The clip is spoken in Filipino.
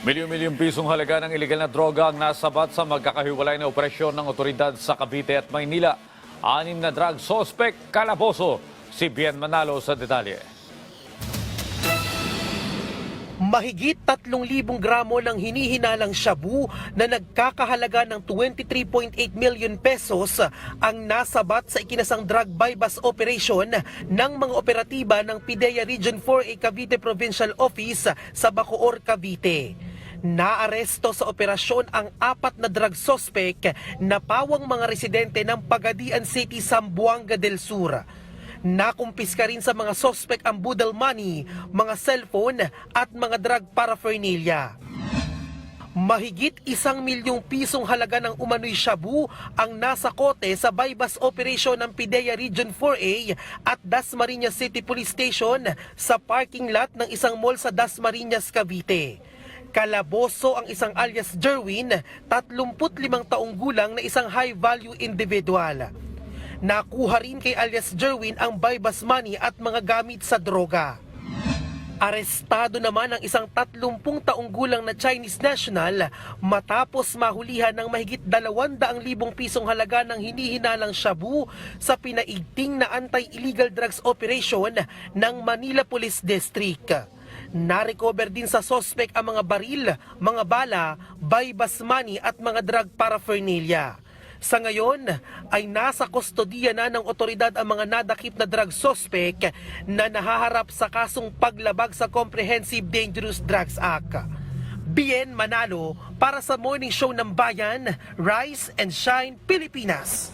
Milyon-milyong pisong halaga ng ilegal na droga ang nasabat sa magkakahiwalay na operasyon ng otoridad sa Cavite at Maynila. Anim na drug suspect kalaboso. Si Bien Manalo sa detalye. Mahigit 3,000 gramo ng hinihinalang shabu na nagkakahalaga ng 23.8 million pesos ang nasabat sa ikinasang drug bypass operation ng mga operatiba ng PIDEA Region 4A Cavite Provincial Office sa Bacoor, Cavite. Naaresto sa operasyon ang apat na drug suspect na pawang mga residente ng Pagadian City, Zamboanga del Sur. Nakumpiska rin sa mga suspect ang budal money, mga cellphone at mga drug paraphernalia. Mahigit isang milyong pisong halaga ng umano'y shabu ang nasa kote sa bypass operation ng PIDEA Region 4A at Dasmariñas City Police Station sa parking lot ng isang mall sa Dasmariñas, Cavite. Kalaboso ang isang alias Jerwin, 35 taong gulang na isang high-value individual. Nakuha rin kay alias Jerwin ang bypass money at mga gamit sa droga. Arestado naman ang isang 30 taong gulang na Chinese national matapos mahulihan ng mahigit 200,000 pisong halaga ng hinihinalang shabu sa pinaigting na anti-illegal drugs operation ng Manila Police District. Narecover din sa sospek ang mga baril, mga bala, bypass money at mga drug paraphernalia. Sa ngayon ay nasa kustodiya na ng otoridad ang mga nadakip na drug suspect na nahaharap sa kasong paglabag sa Comprehensive Dangerous Drugs Act. Bien Manalo para sa Morning Show ng Bayan, Rise and Shine Pilipinas.